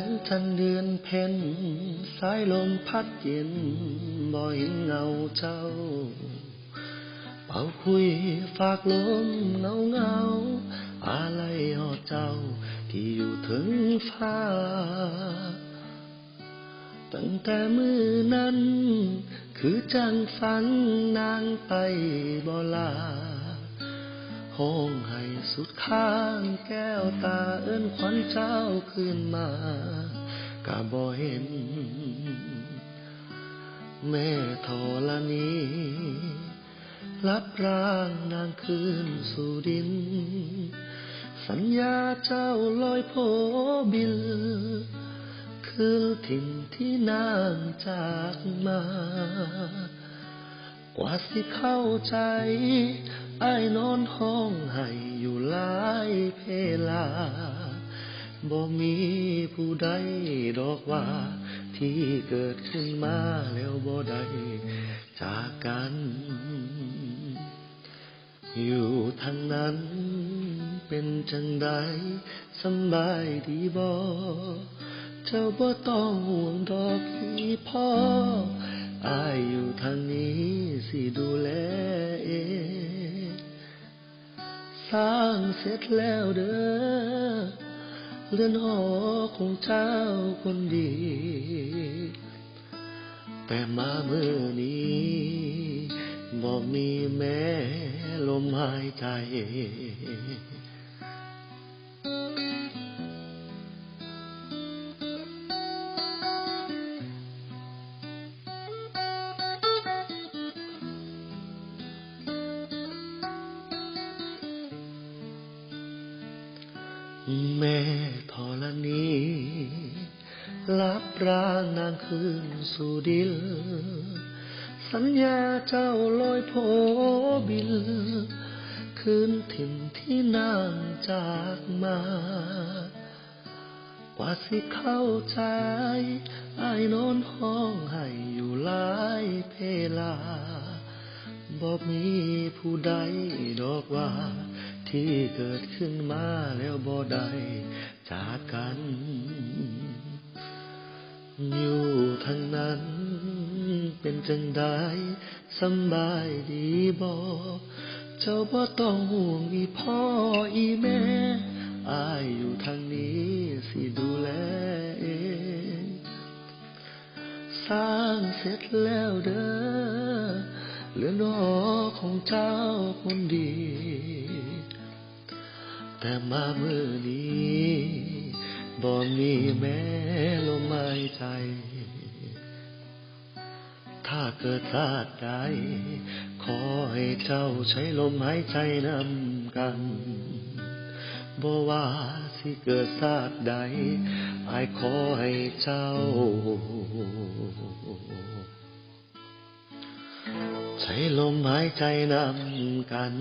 งจันทร์เดือนเพ็ญสายลมพัดเย็นบ่เห็นเงาเจ้า เป่าคุยฝากลมเงาเงาอะไรหอเจ้าที่อยู่ถึงฟ้า ตั้งแต่มือนั้น คือจังฝันนางไปบ่ลา ห้องให้สุดข้างแก้วตาเอิ้นขวัญเจ้าขึ้นมากะบ่เห็น แม่ธรณีรับร่างนางคืนสู่ดิน สัญญาเจ้าลอยโผบิน คือถิ่นที่นางจากมา กว่าสิเข้าใจไอ้นอนห้องให้อยู่หลายเพลาบ่มีผู้ใดดอกว่าที่เกิดขึ้นมาแล้วบ่ได้จากกัน อยู่ทางนั้นเป็นจังใดสบายดีบ่เจ้าบ่ต้องห่วงดอกพี่พ่อ อายอยู่ทางนี้สิดูแลเองสร้างเสร็จแล้วเด้อเรือนหอของเจ้าคนดี แต่มาเมื่อนี้บอกมีแม้ลมหายใจ แม่ธรณีรับร่างนางคืนสู่ดิน สัญญาเจ้าลอยโผบิน คืนถิ่นที่นางจากมา กว่าสิเข้าใจไอ้ายนอนห้องให้อยู่หลายเพลาบ่มีผู้ใดดอกว่า ที่เกิดขึ้นมาแล้วบ่ได้จากกัน อยู่ทางนั้น เป็นจังใดสบายดีบ่เจ้าบ่ต้องห่วงอีพ่ออีแม่อายอยู่ทางนี้สิดูแลเองสร้างเสร็จแล้วเด้อเรือนอของเจ้าคนดี แต่มาเมื่อนี้บ่มีแม้ลมหายใจ ถ้าเกิดพลาดใดขอให้เจ้าใช้ลมหายใจนำกันบ่ว่าสิเกิดชาติใดอายขอให้เจ้า ใช้ลมหายใจนำกัน